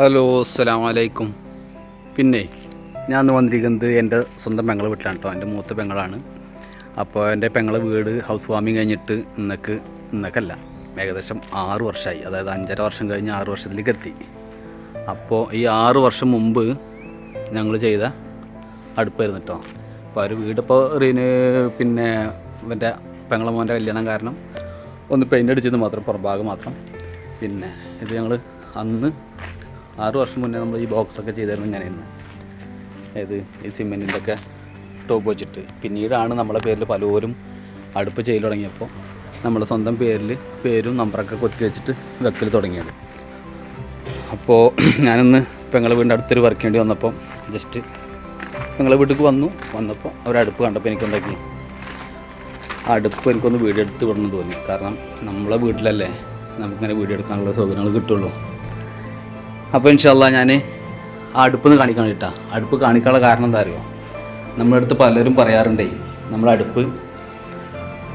Hello അസ്സലാമു അലൈക്കും പിന്നെ ഞാൻ ഇന്ന് വന്നിരിക്കുന്നത് എന്റെ സ്വന്തം പെങ്ങളെ വീട്ടിലാണ് കേട്ടോ എന്റെ മൂത്ത പെങ്ങളാണ്. അപ്പോൾ എന്റെ പെങ്ങളെ വീട് ഹൗസ് വാമിങ് കഴിഞ്ഞിട്ട് ഇന്നക്ക് ഇന്നക്കല്ല ഏകദേശം ആറ് വർഷമായി അതായത് അഞ്ചര വർഷം കഴിഞ്ഞ് ആറ് വർഷത്തിലേക്ക് എത്തി. അപ്പോൾ ഈ ആറ് വർഷം മുമ്പ് ഞങ്ങൾ ചെയ്ത അടുപ്പായിരുന്നു കേട്ടോ അപ്പോൾ ഒരു വീടിപ്പോൾ റീന് പിന്നെ എന്റെ പെങ്ങളെ മോന്റെ കല്യാണം കാരണം ഒന്ന് പെയിന്റ് അടിച്ചത് മാത്രം പുറഭാഗം മാത്രം. പിന്നെ ഇത് ഞങ്ങൾ അന്ന് ആറ് വർഷം മുന്നേ നമ്മൾ ഈ ബോക്സൊക്കെ ചെയ്തായിരുന്നു ഇങ്ങനെയായിരുന്നു. അതായത് ഈ സിമെന്റിന്റെ ഒക്കെ ടോപ്പ് വെച്ചിട്ട്. പിന്നീടാണ് നമ്മളെ പേരിൽ പലരും അടുപ്പ് ചെയ്തു തുടങ്ങിയപ്പോൾ നമ്മൾ സ്വന്തം പേരിൽ പേരും നമ്പറൊക്കെ കൊത്തി വെച്ചിട്ട് വെക്കൽ തുടങ്ങിയത്. അപ്പോൾ ഞാനിന്ന് പെങ്ങളെ വീടിന്റെ അടുത്തൊരു വർക്ക് വേണ്ടി വന്നപ്പോൾ ജസ്റ്റ് പെങ്ങളെ വീട്ടിലേക്ക് വന്നു. വന്നപ്പോൾ അവർ അടുപ്പ് കണ്ടപ്പോൾ എനിക്കുണ്ടാക്കി അടുപ്പ് എനിക്കൊന്ന് വീഡിയോ എടുത്ത് വിടണം തോന്നി. കാരണം നമ്മളെ വീട്ടിലല്ലേ നമുക്കിങ്ങനെ വീഡിയോ എടുക്കാനുള്ള സൗകര്യങ്ങൾ കിട്ടുള്ളൂ. അപ്പോൾ ഇൻഷല്ല ഞാൻ അടുപ്പ് കാണിക്കാൻ കേട്ടാ. അടുപ്പ് കാണിക്കാനുള്ള കാരണം എന്താ അറിയോ? നമ്മുടെ അടുത്ത് പലരും പറയാറുണ്ടേ നമ്മുടെ അടുപ്പ്.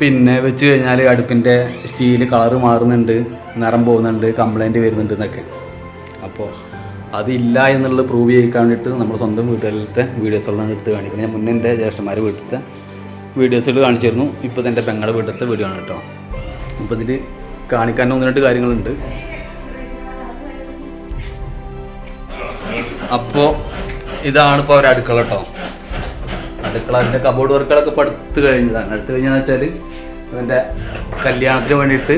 പിന്നെ വെച്ച് കഴിഞ്ഞാൽ അടുപ്പിന്റെ സ്റ്റീൽ കളർ മാറുന്നുണ്ട് നിറം പോകുന്നുണ്ട് കംപ്ലൈന്റ് വരുന്നുണ്ട് എന്നൊക്കെ. അപ്പോൾ അതില്ല എന്നുള്ളത് പ്രൂവ് ചെയ്യാൻ വേണ്ടിയിട്ട് നമ്മൾ സ്വന്തം വീടുകളിലത്തെ വീഡിയോസുകളാണ് എടുത്ത് കാണിക്കുന്നത് ഞാൻ മുന്നേ എന്റെ ജ്യേഷ്ഠന്മാരെ വീട്ടിലത്തെ വീഡിയോസുകൾ കാണിച്ചിരുന്നു. ഇപ്പോൾ തന്നെ പെങ്ങളുടെ വീട്ടിലത്തെ വീഡിയോ ആണ് കേട്ടോ. ഇപ്പോൾ ഇതിൽ കാണിക്കാൻ ഒന്ന് രണ്ട് കാര്യങ്ങളുണ്ട്. അപ്പോൾ ഇതാണ് ഇപ്പോൾ അവരുടെ അടുക്കള കേട്ടോ അടുക്കള അതിന്റെ കബോർഡ് വർക്കുകളൊക്കെ ഇപ്പോൾ അടുത്ത് കഴിഞ്ഞതാണ്. അടുത്ത് കഴിഞ്ഞതെന്ന് വെച്ചാൽ അതിന്റെ കല്യാണത്തിന് വേണ്ടിയിട്ട്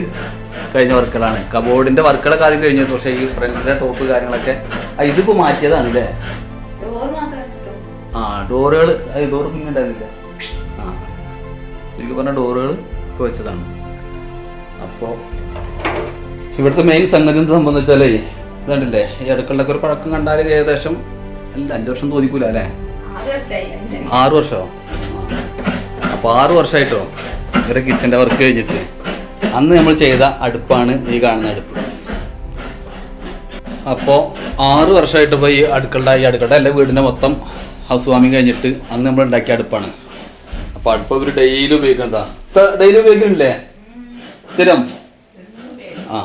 കഴിഞ്ഞ വർക്കുകളാണ്. കബോർഡിന്റെ വർക്കുകളൊക്കെ ആദ്യം കഴിഞ്ഞു പക്ഷേ ഈ ഫ്രണ്ടിന്റെ ടോപ്പ് കാര്യങ്ങളൊക്കെ ഇതിപ്പോ ഇതിപ്പോൾ മാറ്റിയതാണ് അല്ലേ ആ ഡോറുകൾ ഡോറ് പിന്നെ ഉണ്ടായിരുന്നില്ല ആ എനിക്ക് പറഞ്ഞ ഡോറുകൾ ഇപ്പൊ വെച്ചതാണ്. അപ്പോ ഇവിടുത്തെ മെയിൻ സംഗതി എന്താ ഇതുണ്ടല്ലേ ഈ അടുക്കളൊക്കെ ഒരു പഴക്കം കണ്ടാൽ ഏകദേശം അല്ല അഞ്ചു വർഷം തോന്നിക്കൂല അല്ലേ? ആറു വർഷമോ അപ്പോൾ ആറ് വർഷമായിട്ടോ ഇവരുടെ കിച്ചന്റെ വർക്ക് കഴിഞ്ഞിട്ട്. അന്ന് നമ്മൾ ചെയ്ത അടുപ്പാണ് ഈ കാണുന്ന അടുപ്പ്. അപ്പോൾ ആറ് വർഷമായിട്ട് ഇപ്പോൾ ഈ അടുക്കളുടെ ഈ അടുക്കളുടെ എല്ലാ വീടിന്റെ മൊത്തം ഹൗസ് വാമിങ് കഴിഞ്ഞിട്ട് അന്ന് നമ്മൾ ഉണ്ടാക്കിയ അടുപ്പാണ്. അപ്പോൾ അടുപ്പ് ഇവർ ഡെയിലി ഉപയോഗിക്കുന്നതാ. ഡെയിലി ഉപയോഗിക്കുന്നില്ലേ? സ്ഥിരം? ആ.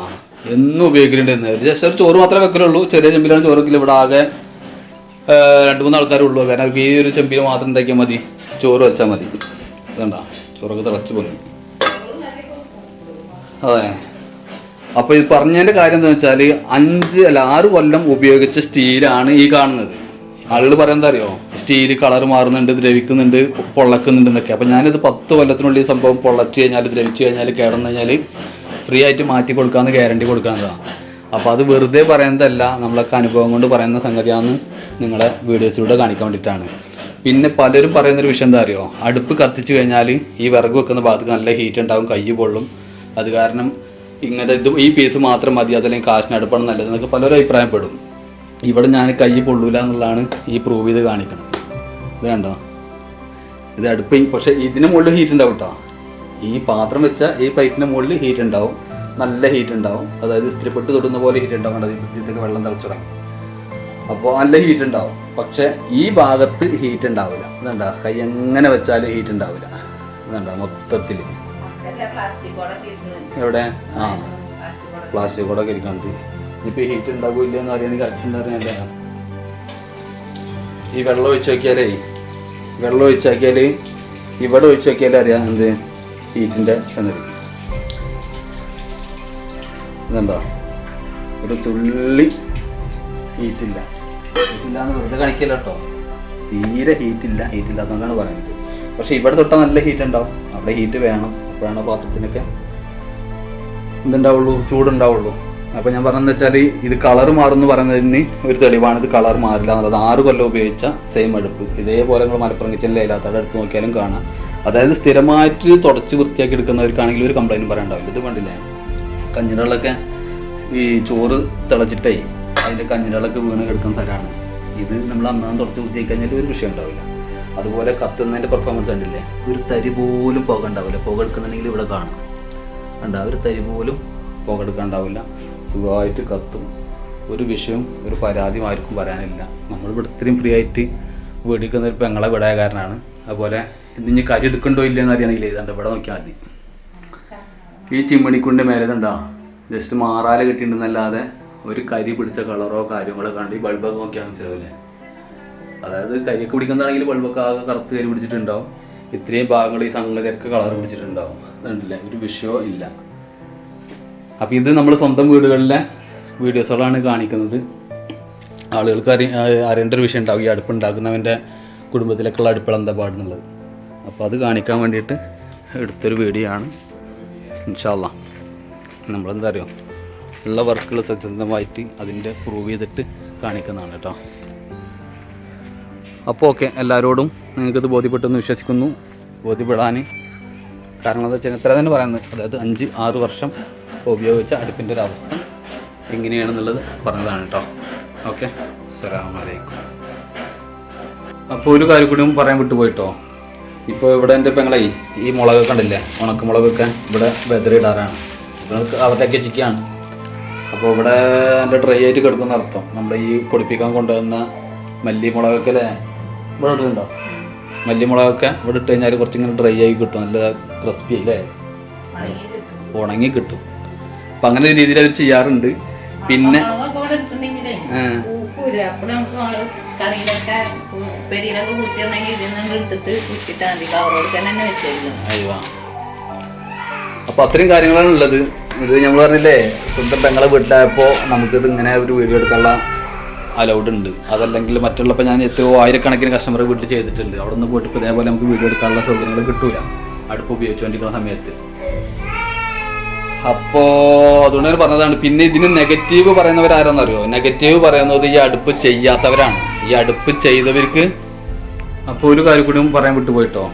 എന്നും ഉപയോഗിക്കുന്നുണ്ട് ഒരു ജസ്റ്റ് ഒരു ചോറ് മാത്രമേ വെക്കലുള്ളൂ. ചെറിയ ചെമ്പിലാണ് ചോറെങ്കിലും ഇവിടെ ആകെ രണ്ട് മൂന്ന് ആൾക്കാരേ ഉള്ളൂ കാരണം ഈ ഒരു ചെമ്പിൽ മാത്രം ഉണ്ടാക്കിയാൽ മതി. ചോറ് വെച്ചാൽ മതി. ഇതണ്ട? ചോറൊക്കെ തിളച്ച് പോയി അതെ. അപ്പോൾ ഇത് പറഞ്ഞതിന്റെ കാര്യം എന്താ വെച്ചാൽ അഞ്ച് അല്ല ആറ് കൊല്ലം ഉപയോഗിച്ച സ്റ്റീലാണ് ഈ കാണുന്നത്. ആളുകൾ എന്താ അറിയോ? സ്റ്റീൽ കളർ മാറുന്നുണ്ട് ദ്രവിക്കുന്നുണ്ട് പൊള്ളക്കുന്നുണ്ട് എന്നൊക്കെ. അപ്പോൾ ഞാനിത് പത്ത് കൊല്ലത്തിനുള്ളിൽ സംഭവം പൊള്ളച്ച് കഴിഞ്ഞാൽ ദ്രവിച്ച് കഴിഞ്ഞാൽ കേടന്നു കഴിഞ്ഞാൽ ഫ്രീ ആയിട്ട് മാറ്റി കൊടുക്കാമെന്ന് ഗ്യാരണ്ടി കൊടുക്കുന്നതാണ് അപ്പോൾ അത് വെറുതെ പറയുന്നതല്ല നമ്മളൊക്കെ അനുഭവം കൊണ്ട് പറയുന്ന സംഗതിയാണ് നിങ്ങളെ വീഡിയോസിലൂടെ കാണിക്കാൻ വേണ്ടിയിട്ടാണ് പിന്നെ പലരും പറയുന്നൊരു വിഷയം എന്താ അറിയോ? അടുപ്പ് കത്തിച്ചു കഴിഞ്ഞാൽ ഈ വിറക് വെക്കുന്ന ഭാഗത്ത് നല്ല ഹീറ്റ് ഉണ്ടാകും കൈ പൊള്ളും. അത് കാരണം ഇങ്ങനെ ഇത് ഈ പീസ് മാത്രം മതി അതല്ലെങ്കിൽ കാശിന് അടുപ്പാണ് നല്ലത് എന്നൊക്കെ പലരും അഭിപ്രായപ്പെടും. ഇവിടെ ഞാൻ കൈ പൊള്ളൂല എന്നുള്ളതാണ് ഈ പ്രൂവ് ചെയ്ത് കാണിക്കുന്നത് ഇത് കണ്ടോ? ഇത് അടുപ്പ് പക്ഷേ ഇതിന് മുകളിൽ ഹീറ്റ് ഉണ്ടാവും കേട്ടോ ഈ പാത്രം വെച്ച ഈ പൈപ്പിന്റെ മുകളിൽ ഹീറ്റ് ഉണ്ടാവും നല്ല ഹീറ്റ് ഉണ്ടാവും അതായത് ഇസ്തിരിപ്പെട്ട് തൊടുന്ന പോലെ ഹീറ്റ് ഉണ്ടാവും ഇതിലേക്ക് വെള്ളം തിളച്ചു തുടങ്ങി അപ്പോൾ നല്ല ഹീറ്റ് ഉണ്ടാവും പക്ഷേ ഈ ഭാഗത്ത് ഹീറ്റ് ഉണ്ടാവില്ല ഇതുണ്ടാ കൈ എങ്ങനെ വെച്ചാലും ഹീറ്റ് ഉണ്ടാവില്ല ഇതുണ്ടാ മൊത്തത്തിൽ എവിടെ? ആ. പ്ലാസ്റ്റിക് കൂടെ കരിക്കണത് ഇനിയിപ്പോൾ ഹീറ്റ് ഉണ്ടാവില്ല എന്ന് അറിയാൻ കറക്റ്റ് എന്താ അറിയാൻ ഈ വെള്ളം ഒഴിച്ചു നോക്കിയാലേ വെള്ളം ഒഴിച്ചു നോക്കിയാൽ ഇവിടെ ഒഴിച്ചു നോക്കിയാലേ അറിയാം എന്ത്? ഹീറ്റിന്റെ സംഗതി ഇതുണ്ടോ ഒരു തുള്ളി ഹീറ്റില്ല എന്ന് വെറുതെ കാണിക്കില്ല കേട്ടോ. തീരെ ഹീറ്റില്ല ഹീറ്റില്ല അതുകൊണ്ടാണ് പറയുന്നത്. പക്ഷേ ഇവിടെ തൊട്ടാൽ നല്ല ഹീറ്റ് ഉണ്ടാവും. അവിടെ ഹീറ്റ് വേണം. അപ്പോഴാണ് പാത്രത്തിനൊക്കെ എന്തുണ്ടാവുള്ളൂ ചൂടുണ്ടാവുള്ളൂ. അപ്പോൾ ഞാൻ പറഞ്ഞതെന്ന് വെച്ചാൽ ഇത് കളർ മാറുമെന്ന് പറയുന്നതിന് ഒരു തെളിവാണ് ഇത് കളർ മാറില്ല എന്നുള്ളത്. ആറ് കൊല്ലം ഉപയോഗിച്ച സെയിം അടുപ്പ്. ഇതേപോലെ നിങ്ങൾ മലപ്പുറം കിച്ചണിലെ ഇല്ലാത്തവിടെ അടുപ്പ് നോക്കിയാലും കാണാം. അതായത് സ്ഥിരമായിട്ട് തുടച്ച് വൃത്തിയാക്കി എടുക്കുന്നവർക്കാണെങ്കിൽ ഒരു കംപ്ലൈന്റ് പറയാനുണ്ടാവില്ല. ഇത് കണ്ടില്ലേ? കഞ്ഞിരകളൊക്കെ ഈ ചോറ് തിളച്ചിട്ടേ അതിന്റെ കഞ്ഞിരകളൊക്കെ വീണ് കിടക്കുന്ന സ്ഥലമാണ്. ഇത് നമ്മൾ അന്നാന്ന് തുടച്ച് വൃത്തിയാക്കി കഴിഞ്ഞാൽ ഒരു വിഷയം ഉണ്ടാവില്ല. അതുപോലെ കത്തുന്നതിന്റെ പെർഫോമൻസ് കണ്ടില്ലേ? ഒരു തരി പോലും പുക ഉണ്ടാവില്ല. പുക എടുക്കുന്നുണ്ടെങ്കിൽ ഇവിടെ കാണാം. കണ്ട ഒരു തരി പോലും പുക എടുക്കാണ്ടാവില്ല സുഖമായിട്ട് കത്തും. ഒരു വിഷയം ഒരു പരാതിയും ആർക്കും പറയാനില്ല. നമ്മളിവിടെ ഇത്രയും ഫ്രീ ആയിട്ട് വീടിക്കുന്നൊരു പെങ്ങളെ വിടായ കാരനാണ് അതുപോലെ ഇനി കരി എടുക്കണ്ടോ ഇല്ലെന്ന് അറിയണമെങ്കിൽ ഇതാണ്ട് ഇവിടെ നോക്കിയാൽ മതി. ഈ ചിമ്മണിക്കുണ്ട് മേലെ ഇതുണ്ടാ ജസ്റ്റ് മാറാല കെട്ടിയിട്ടുണ്ടെന്നല്ലാതെ ഒരു കരി പിടിച്ച കളറോ കാര്യങ്ങളോ കണ്ട് ഈ ബൾബൊക്കെ നോക്കിയാൽ മനസ്സിലാവില്ലേ? അതായത് കരിയൊക്കെ പിടിക്കുന്നതാണെങ്കിൽ ബൾബൊക്കെ ആകെ കറുത്ത് കരി പിടിച്ചിട്ടുണ്ടാവും. ഇത്രയും ഭാഗങ്ങൾ ഈ സംഗതിയൊക്കെ കളർ പിടിച്ചിട്ടുണ്ടാവും. അതുകൊണ്ടില്ലേ? ഒരു വിഷയമോ ഇല്ല. അപ്പോൾ ഇത് നമ്മൾ സ്വന്തം വീടുകളിലെ വീഡിയോസുകളാണ് കാണിക്കുന്നത്. ആളുകൾക്ക് അറി ആ- അറിയേണ്ട ഒരു വിഷയം ഉണ്ടാവും. ഈ അടുപ്പ് ഉണ്ടാക്കുന്നവന്റെ കുടുംബത്തിലേക്കുള്ള അടുപ്പിളന്ത എന്താ പാടുന്നുള്ളത്? അപ്പോൾ അത് കാണിക്കാൻ വേണ്ടിയിട്ട് എടുത്തൊരു വീഡിയോ ആണ്. ഇൻഷാല്ല നമ്മളെന്താ അറിയോ? ഉള്ള വർക്കുകൾ സത്യസന്ധമായിട്ട് അതിന്റെ പ്രൂവ് ചെയ്തിട്ട് കാണിക്കുന്നതാണ് കേട്ടോ. അപ്പോൾ ഓക്കെ എല്ലാവരോടും നിങ്ങൾക്കിത് ബോധ്യപ്പെട്ടെന്ന് വിശ്വസിക്കുന്നു. ബോധ്യപ്പെടാൻ കാരണം എന്താ വെച്ചാൽ ഇത്ര തന്നെ പറയുന്നത്. അതായത് അഞ്ച് ആറ് വർഷം ഉപയോഗിച്ച അടുപ്പിന്റെ ഒരു അവസ്ഥ എങ്ങനെയാണെന്നുള്ളത് പറഞ്ഞതാണ് കേട്ടോ. ഓക്കെ അസ്സലാമലൈക്കും അപ്പോൾ ഒരു കാര്യം കൂടി പറയാൻ വിട്ടുപോയിട്ടോ. ഇപ്പോൾ ഇവിടെ എന്റെ പെങ്ങളെ ഈ മുളക് കണ്ടില്ലേ? ഉണക്കമുളകൊക്കെ ഇവിടെ വെതറിടാറാണ് ഇടാറാണ്. അവരൊക്കെ ചിക്കാണ് അപ്പോൾ ഇവിടെ എന്റെ ഡ്രൈ ആയിട്ട് കിടക്കുന്ന അർത്ഥം. നമ്മുടെ ഈ പൊടിപ്പിക്കാൻ കൊണ്ടുവന്ന മല്ലിമുളകൊക്കെ അല്ലേ? ഇവിടെ ഇടുന്നുണ്ടോ? മല്ലിമുളകൊക്കെ ഇവിടെ ഇട്ട് കഴിഞ്ഞാൽ കുറച്ചിങ്ങനെ ഡ്രൈ ആയി കിട്ടും. നല്ല ക്രിസ്പി അല്ലേ? ഉണങ്ങി കിട്ടും. അപ്പം അങ്ങനെ ഒരു രീതിയിൽ അവർ ചെയ്യാറുണ്ട്. പിന്നെ അപ്പൊ നമുക്ക് അത്രയും കാര്യങ്ങളാണ് ഉള്ളത്. ഇത് നമ്മൾ പറഞ്ഞില്ലേ സ്വന്തം പെങ്ങളെ വീട്ടിലായപ്പോൾ നമുക്കിത് ഇങ്ങനെ ഒരു വീഡിയോ എടുക്കാനുള്ള അലൗഡ് ഉണ്ട്. അതല്ലെങ്കിൽ മറ്റുള്ളപ്പോൾ ഞാൻ എത്രയോ ആയിരക്കണക്കിന് കസ്റ്റമർ വീട്ടിൽ ചെയ്തിട്ടുണ്ട്. അവിടെ നിന്ന് പോയിട്ട് ഇതേപോലെ നമുക്ക് വീഡിയോ എടുക്കാനുള്ള സൗകര്യങ്ങൾ കിട്ടൂല. അടുപ്പ് ഉപയോഗിച്ചുകൊണ്ടിരിക്കുന്ന സമയത്ത്. അപ്പോൾ അതുകൊണ്ട് പറഞ്ഞതാണ്. പിന്നെ ഇതിന് നെഗറ്റീവ് പറയുന്നവരാരെന്നറിയോ? നെഗറ്റീവ് പറയുന്നത് ഈ അടുപ്പ് ചെയ്യാത്തവരാണ്. ഈ അടുപ്പ് ചെയ്തവർക്ക് അപ്പോൾ ഒരു കാര്യം കൂടി പറയാൻ വിട്ടുപോയിട്ടോ.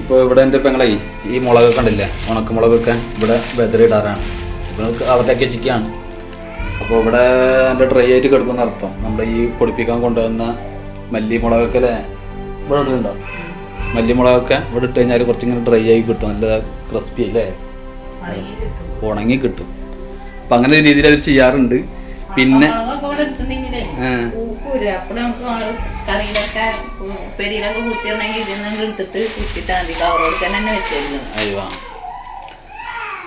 ഇപ്പോൾ ഇവിടെ എന്റെ പെങ്ങളെ ഈ മുളക് കണ്ടില്ലേ? ഉണക്കമുളകൊക്കെ ഇവിടെ വെതറിടാറാണ് ഇവർക്ക് അവരുടെയൊക്കെ ചിക്കാണ് അപ്പോൾ ഇവിടെ എന്റെ ഡ്രൈ ആയിട്ട് കിടക്കുന്ന അർത്ഥം. നമ്മുടെ ഈ പൊടിപ്പിക്കാൻ കൊണ്ടുവന്ന മല്ലി മല്ലിമുളകൊക്കെ അല്ലേ? ഇവിടെ ഇടുന്നുണ്ടോ? മല്ലിമുളകൊക്കെ ഇവിടെ ഇട്ട് കഴിഞ്ഞാൽ കുറച്ചിങ്ങനെ ഡ്രൈ ആയി കിട്ടും. നല്ല ക്രിസ്പി അല്ലേ? ഉണങ്ങി കിട്ടും. അപ്പം അങ്ങനെ ഒരു രീതിയിൽ അവർ ചെയ്യാറുണ്ട്. പിന്നെ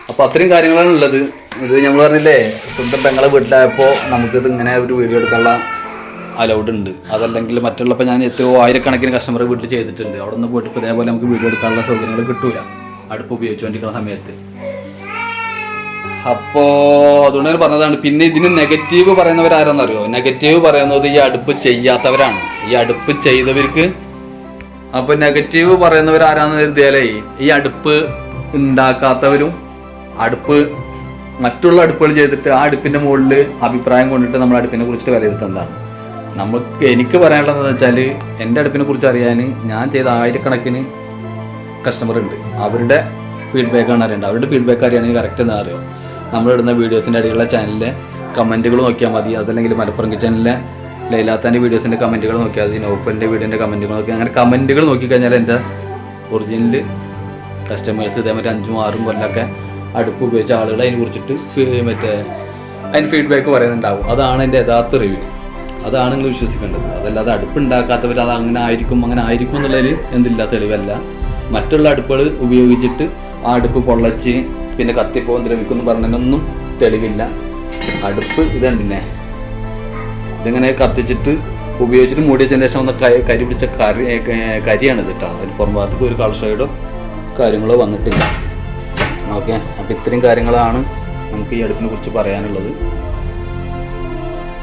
അപ്പൊ അയ്യോ. അത്രയും കാര്യങ്ങളാണ് ഉള്ളത്. ഇത് നമ്മൾ പറഞ്ഞില്ലേ സ്വന്തം പെങ്ങളെ വീട്ടിലായപ്പോൾ നമുക്കിത് ഇങ്ങനെ ഒരു വീഡിയോ എടുക്കാനുള്ള അലൗഡ് ഉണ്ട്. അതല്ലെങ്കിൽ മറ്റുള്ളപ്പോൾ ഞാൻ എത്രയോ ആയിരക്കണക്കിന് കസ്റ്റമർ വീട്ടിൽ ചെയ്തിട്ടുണ്ട്. അവിടെ നിന്ന് പോയിട്ട് ഇതേപോലെ നമുക്ക് വീഡിയോ എടുക്കാനുള്ള സൗകര്യങ്ങൾ കിട്ടൂല. അടുപ്പ് ഉപയോഗിച്ചുകൊണ്ടിരിക്കുന്ന സമയത്ത്. അപ്പോൾ അതുകൊണ്ട് പറഞ്ഞതാണ്. പിന്നെ ഇതിന് നെഗറ്റീവ് പറയുന്നവരാരെന്നറിയോ? നെഗറ്റീവ് പറയുന്നത് ഈ അടുപ്പ് ചെയ്യാത്തവരാണ്. ഈ അടുപ്പ് ചെയ്തവർക്ക് അപ്പൊ നെഗറ്റീവ് പറയുന്നവർ ആരാന്ന് കരുതിയാലേ ഈ അടുപ്പ് ഉണ്ടാക്കാത്തവരും അടുപ്പ് മറ്റുള്ള അടുപ്പുകൾ ചെയ്തിട്ട് ആ അടുപ്പിന്റെ മുകളിൽ അഭിപ്രായം കൊണ്ടിട്ട് നമ്മൾ അടുപ്പിനെ കുറിച്ചിട്ട് വിലയിരുത്തുന്നതാണ് നമുക്ക് എനിക്ക് പറയാനുള്ളതെന്ന് വെച്ചാൽ എന്റെ അടുപ്പിനെ കുറിച്ച് അറിയാൻ ഞാൻ ചെയ്ത ആയിരക്കണക്കിന് കസ്റ്റമർ ഉണ്ട്. അവരുടെ ഫീഡ്ബാക്കാണ് അറിയേണ്ടത്. അവരുടെ ഫീഡ്ബാക്ക് അറിയാണെങ്കിൽ കറക്റ്റ് എന്താ അറിയോ? നമ്മളിടുന്ന വീഡിയോസിന്റെ അടിയിലുള്ള ചാനലിലെ കമന്റുകൾ നോക്കിയാൽ മതി. അതല്ലെങ്കിൽ മലപ്പുറം ചാനലിലെ ലൈലാത്താന്റെ വീഡിയോസിന്റെ കമന്റുകൾ നോക്കിയാൽ മതി. നോഫലിന്റെ വീഡിയോന്റെ കമന്റുകൾ നോക്കി അങ്ങനെ കമന്റുകൾ നോക്കിക്കഴിഞ്ഞാൽ എന്റെ ഒറിജിനൽ കസ്റ്റമേഴ്സ് ഇതേമാതിരി അഞ്ചും ആറും കൊല്ലമൊക്കെ അടുപ്പ് ഉപയോഗിച്ച ആളുകൾ അതിനെ കുറിച്ചിട്ട് മറ്റേ അതിന് ഫീഡ്ബാക്ക് പറയുന്നുണ്ടാവും. അതാണ് എന്റെ യഥാർത്ഥ റിവ്യൂ അതാണ് നിങ്ങൾ വിശ്വസിക്കേണ്ടത്. അതല്ലാതെ അടുപ്പ് ഉണ്ടാക്കാത്തവർ അത് അങ്ങനെ ആയിരിക്കും അങ്ങനെ ആയിരിക്കും എന്നുള്ളതിൽ എന്തില്ല തെളിവല്ല. മറ്റുള്ള അടുപ്പുകൾ ഉപയോഗിച്ചിട്ട് ആ അടുപ്പ് പൊള്ളച്ച് പിന്നെ കത്തിപ്പോകും ദ്രവിക്കുന്നു പറഞ്ഞതിനൊന്നും തെളിവില്ല. അടുപ്പ് ഇതുണ്ടല്ലേ? ഇതിങ്ങനെ കത്തിച്ചിട്ട് ഉപയോഗിച്ചിട്ട് മൂടിയ ശേഷം ഒന്ന് കരി പിടിച്ച കറി കരിയാണിത് കേട്ടോ അതിന് പുറം ഭാഗത്തേക്ക് ഒരു കളർ ഷെയ്ഡോ കാര്യങ്ങളോ വന്നിട്ടില്ല. ഓക്കെ. അപ്പോൾ ഇത്രയും കാര്യങ്ങളാണ് നമുക്ക് ഈ അടുപ്പിനെ കുറിച്ച് പറയാനുള്ളത്.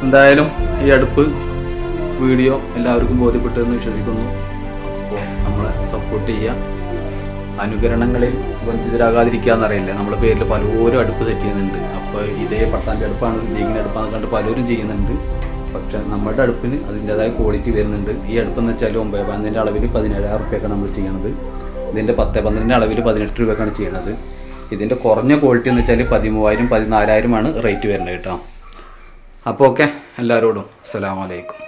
എന്തായാലും ഈ അടുപ്പ് വീഡിയോ എല്ലാവർക്കും ബോധ്യപ്പെട്ടതെന്ന് വിശ്വസിക്കുന്നു. അപ്പോൾ നമ്മളെ സപ്പോർട്ട് ചെയ്യുക അനുകരണങ്ങളിൽ വഞ്ചിതരാകാതിരിക്കുക എന്നറിയില്ല. നമ്മുടെ പേരിൽ പലരും അടുപ്പ് സെറ്റ് ചെയ്യുന്നുണ്ട്. അപ്പോൾ ഇതേ പട്ടാന്റെ അടുപ്പാണ് ലീഗിന്റെ അടുപ്പാന്ന് കണ്ട് പലരും ചെയ്യുന്നുണ്ട്. പക്ഷെ നമ്മുടെ അടുപ്പിന് അതിന്റെതായ ക്വാളിറ്റി വരുന്നുണ്ട്. ഈ അടുപ്പെന്ന് വെച്ചാൽ ഒമ്പത് പതിനഞ്ചിന്റെ അളവിൽ പതിനേഴായിരം റുപ്യൊക്കെ നമ്മൾ ചെയ്യണത്. ഇതിന്റെ പത്ത് പന്ത്രണ്ടിന്റെ അളവിൽ പതിനെട്ട് രൂപയ്ക്കാണ് ചെയ്യണത്. ഇതിന്റെ കുറഞ്ഞ ക്വാളിറ്റി എന്ന് വെച്ചാൽ പതിമൂവായിരം പതിനാലായിരമാണ് റേറ്റ് വരുന്നത് കേട്ടോ. അപ്പോൾ ഓക്കെ എല്ലാവരോടും അസ്സലാമലൈക്കും